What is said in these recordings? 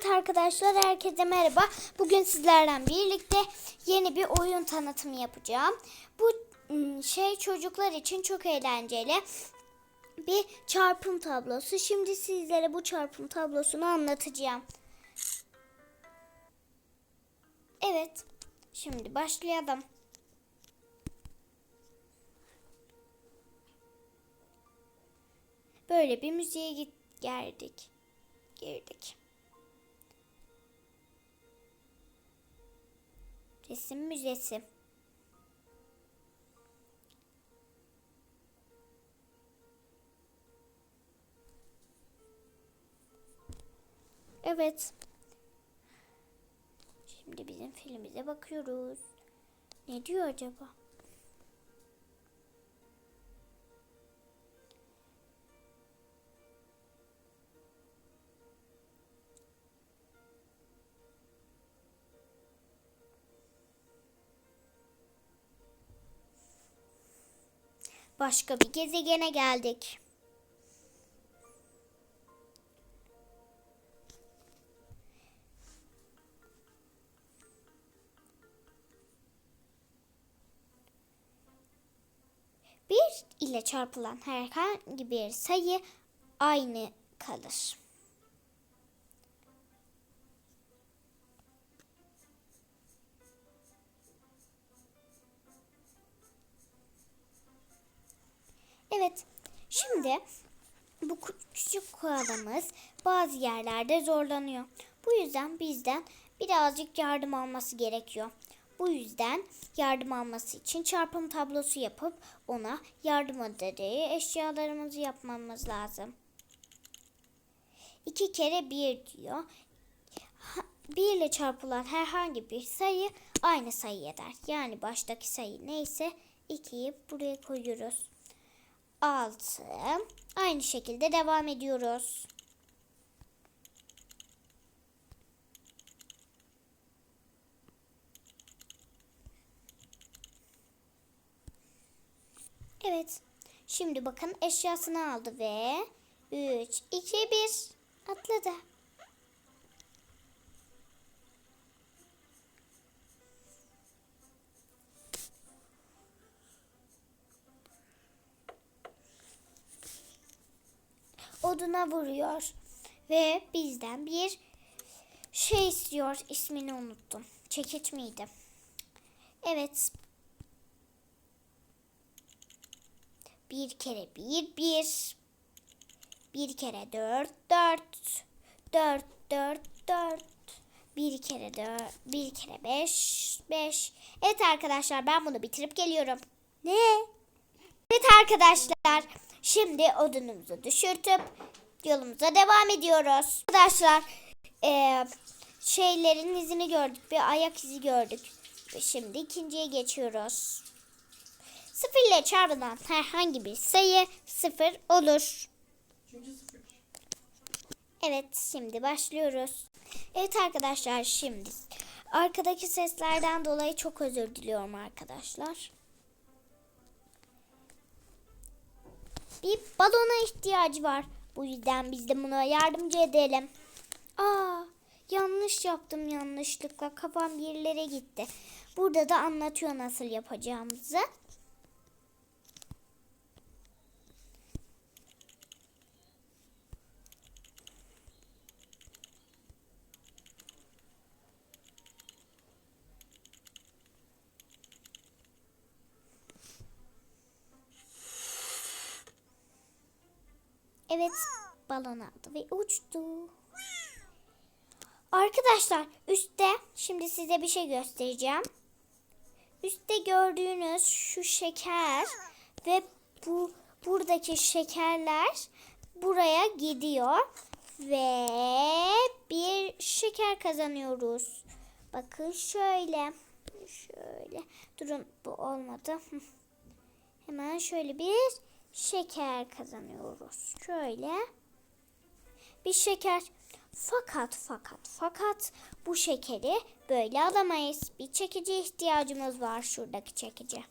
Evet arkadaşlar herkese merhaba. Bugün sizlerle birlikte yeni bir oyun tanıtımı yapacağım. Bu ım, şey çocuklar için çok eğlenceli bir çarpım tablosu. Şimdi sizlere bu çarpım tablosunu anlatacağım. Evet. Şimdi başlayalım. Böyle bir müziğe git geldik. Girdik. Resim müzesi. Evet. Şimdi bizim filmimize bakıyoruz. Ne diyor acaba? Başka bir gezegene geldik. Bir ile çarpılan herhangi bir sayı aynı kalır. Evet, şimdi bu kü- küçük koalamız bazı yerlerde zorlanıyor. Bu yüzden bizden birazcık yardım alması gerekiyor. Bu yüzden yardım alması için çarpım tablosu yapıp ona yardım ederek eşyalarımızı yapmamız lazım. İki kere bir diyor. Ha- Bir ile çarpılan herhangi bir sayı aynı sayı eder. Yani baştaki sayı neyse 2'yi buraya koyuyoruz. 6. Aynı şekilde devam ediyoruz. Evet. Şimdi bakın eşyasını aldı ve 3, 2, 1 atladı. Oduna vuruyor ve bizden bir şey istiyor. İsmini unuttum. Çekiç miydi? Evet. Bir kere bir bir. Bir kere dört dört. Dört dört dört. Bir kere dört. Bir kere beş beş. Evet arkadaşlar ben bunu bitirip geliyorum. Ne? Evet arkadaşlar şimdi odunumuzu düşürtüp yolumuza devam ediyoruz. Arkadaşlar eee, şeylerin izini gördük bir ayak izi gördük. Ve şimdi ikinciye geçiyoruz. Sıfır ile çarpılan herhangi bir sayı sıfır olur. Evet şimdi başlıyoruz. Evet arkadaşlar şimdi arkadaki seslerden dolayı çok özür diliyorum arkadaşlar. Bir balona ihtiyacı var. Bu yüzden biz de buna yardımcı edelim. Aa, yanlış yaptım yanlışlıkla. Kafam bir yerlere gitti. Burada da anlatıyor nasıl yapacağımızı. Evet, balon aldı ve uçtu. Arkadaşlar üstte şimdi size bir şey göstereceğim. Üstte gördüğünüz şu şeker ve bu buradaki şekerler buraya gidiyor ve bir şeker kazanıyoruz. Bakın şöyle. Şöyle. Durun bu olmadı. Hemen şöyle bir şeker kazanıyoruz. Şöyle bir şeker. Fakat fakat fakat bu şekeri böyle alamayız. Bir çekici ihtiyacımız var şuradaki çekici.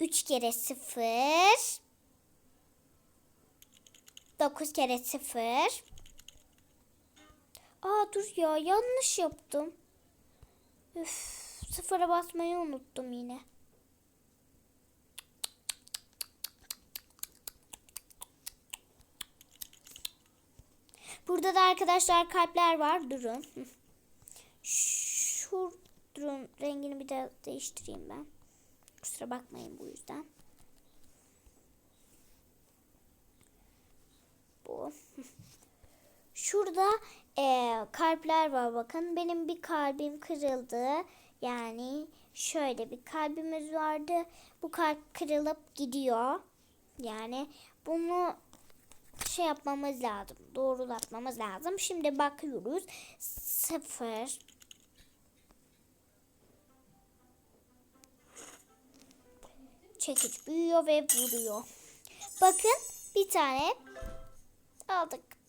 Üç kere sıfır. 9 kere 0. Aa dur ya yanlış yaptım. Üf, sıfıra basmayı unuttum yine. Burada da arkadaşlar kalpler var. Durun. Şu durun rengini bir de değiştireyim ben. Kusura bakmayın bu yüzden. Bu. Şurada e, kalpler var bakın. Benim bir kalbim kırıldı. Yani şöyle bir kalbimiz vardı. Bu kalp kırılıp gidiyor. Yani bunu şey yapmamız lazım. Doğrulatmamız lazım. Şimdi bakıyoruz. Sıfır. Çekiç büyüyor ve vuruyor. Bakın bir tane aldık.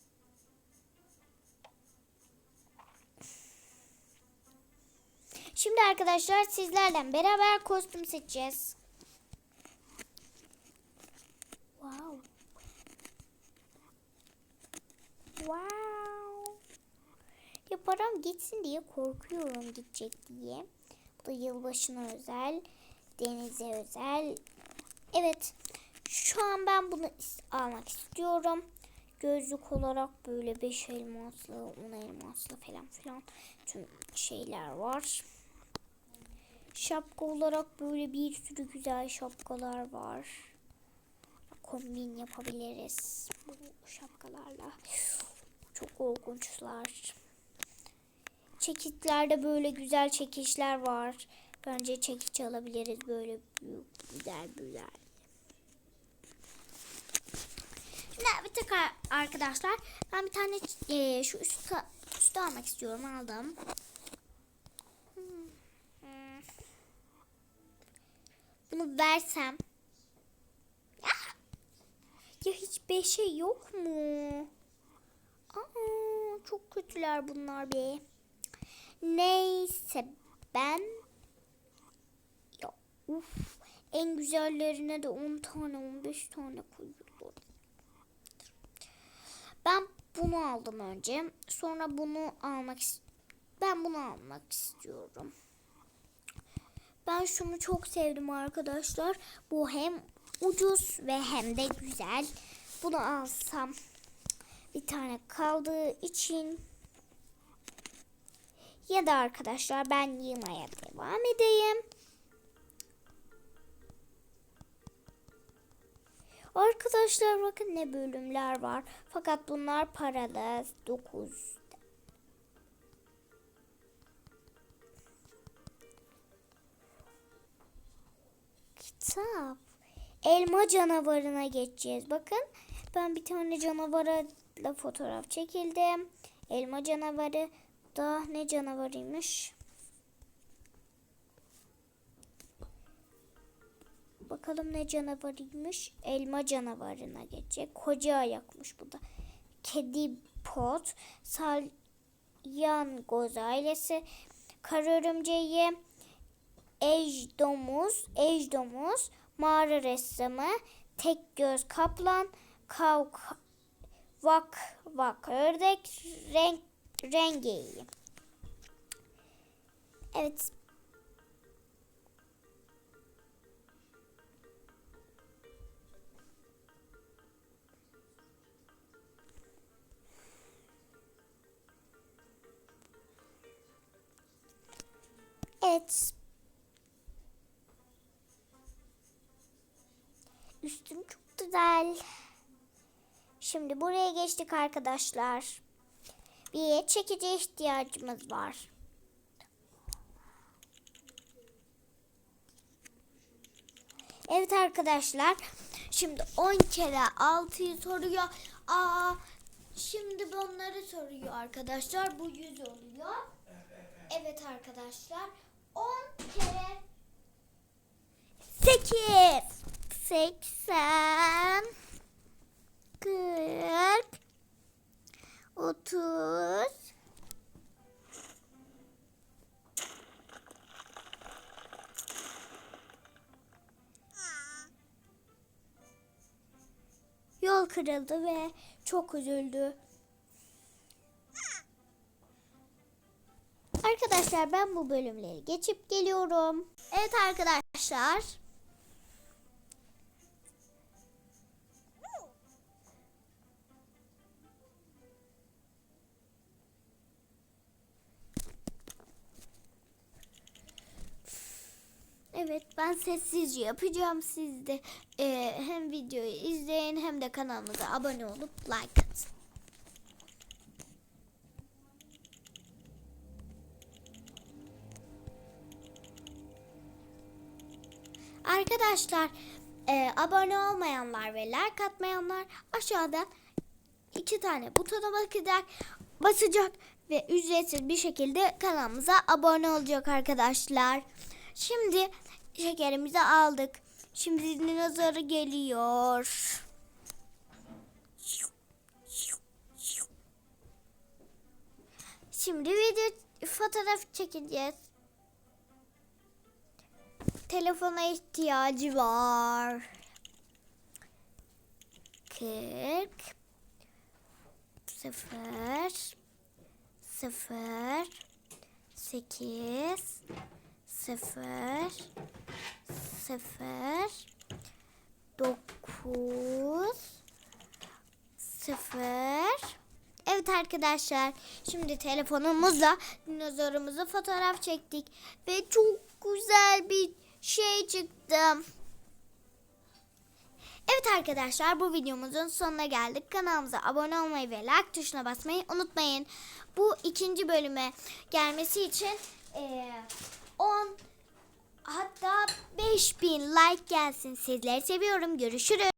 Şimdi arkadaşlar sizlerle beraber kostüm seçeceğiz. Wow. Wow. Ya param gitsin diye korkuyorum gidecek diye. Bu da yılbaşına özel, denize özel. Evet. Şu an ben bunu almak istiyorum. Gözlük olarak böyle 5 elmaslı, 10 elmaslı falan filan tüm şeyler var. Şapka olarak böyle bir sürü güzel şapkalar var. Kombin yapabiliriz bu şapkalarla. Çok korkunçlar. Çekitlerde böyle güzel çekişler var. Bence çekiç alabiliriz böyle büyük, güzel güzel. Şimdi bir tek ar- arkadaşlar ben bir tane e, şu üst ka- üstü almak istiyorum aldım. Versem. Ah! Ya hiç beşe yok mu? Aa, çok kötüler bunlar be. Neyse ben ya uf en güzellerine de 10 tane 15 tane koyuyorlar. Ben bunu aldım önce. Sonra bunu almak ben bunu almak istiyorum. Ben şunu çok sevdim arkadaşlar. Bu hem ucuz ve hem de güzel. Bunu alsam bir tane kaldığı için ya da arkadaşlar ben yığmaya devam edeyim. Arkadaşlar bakın ne bölümler var. Fakat bunlar paralı. 9 Kitap. Elma canavarına geçeceğiz. Bakın ben bir tane canavarla fotoğraf çekildim. Elma canavarı da ne canavarıymış? Bakalım ne canavarıymış? Elma canavarına geçecek. Koca ayakmış bu da. Kedi pot, salyangoz ailesi, kara örümceği, ejdomuz, ejdomuz, mağara ressamı, tek göz kaplan, kavk, vak, vak ördek, renk, rengeyi. Evet. Üstüm çok güzel. Şimdi buraya geçtik arkadaşlar. Bir çekici ihtiyacımız var. Evet arkadaşlar. Şimdi 10 kere 6'yı soruyor. Aa, şimdi bunları soruyor arkadaşlar. Bu 100 oluyor. Evet arkadaşlar. 10 kere 8 80 40 30 Ya kol kırıldı ve çok üzüldü. Arkadaşlar ben bu bölümleri geçip geliyorum. Evet arkadaşlar. Ben sessizce yapacağım. Siz de e, hem videoyu izleyin hem de kanalımıza abone olup like atın. Arkadaşlar e, abone olmayanlar ve like atmayanlar aşağıdan iki tane butona bakacak, basacak ve ücretsiz bir şekilde kanalımıza abone olacak arkadaşlar. Şimdi şekerimizi aldık. Şimdi dinozor geliyor. Şimdi video fotoğraf çekeceğiz. Telefona ihtiyacı var. 40 0 0 8 0 0 9 0 Evet arkadaşlar şimdi telefonumuzla dinozorumuzu fotoğraf çektik ve çok güzel bir şey çıktı. Evet arkadaşlar bu videomuzun sonuna geldik. Kanalımıza abone olmayı ve like tuşuna basmayı unutmayın. Bu ikinci bölüme gelmesi için eee, 10 hatta 5000 like gelsin. Sizleri seviyorum. Görüşürüz.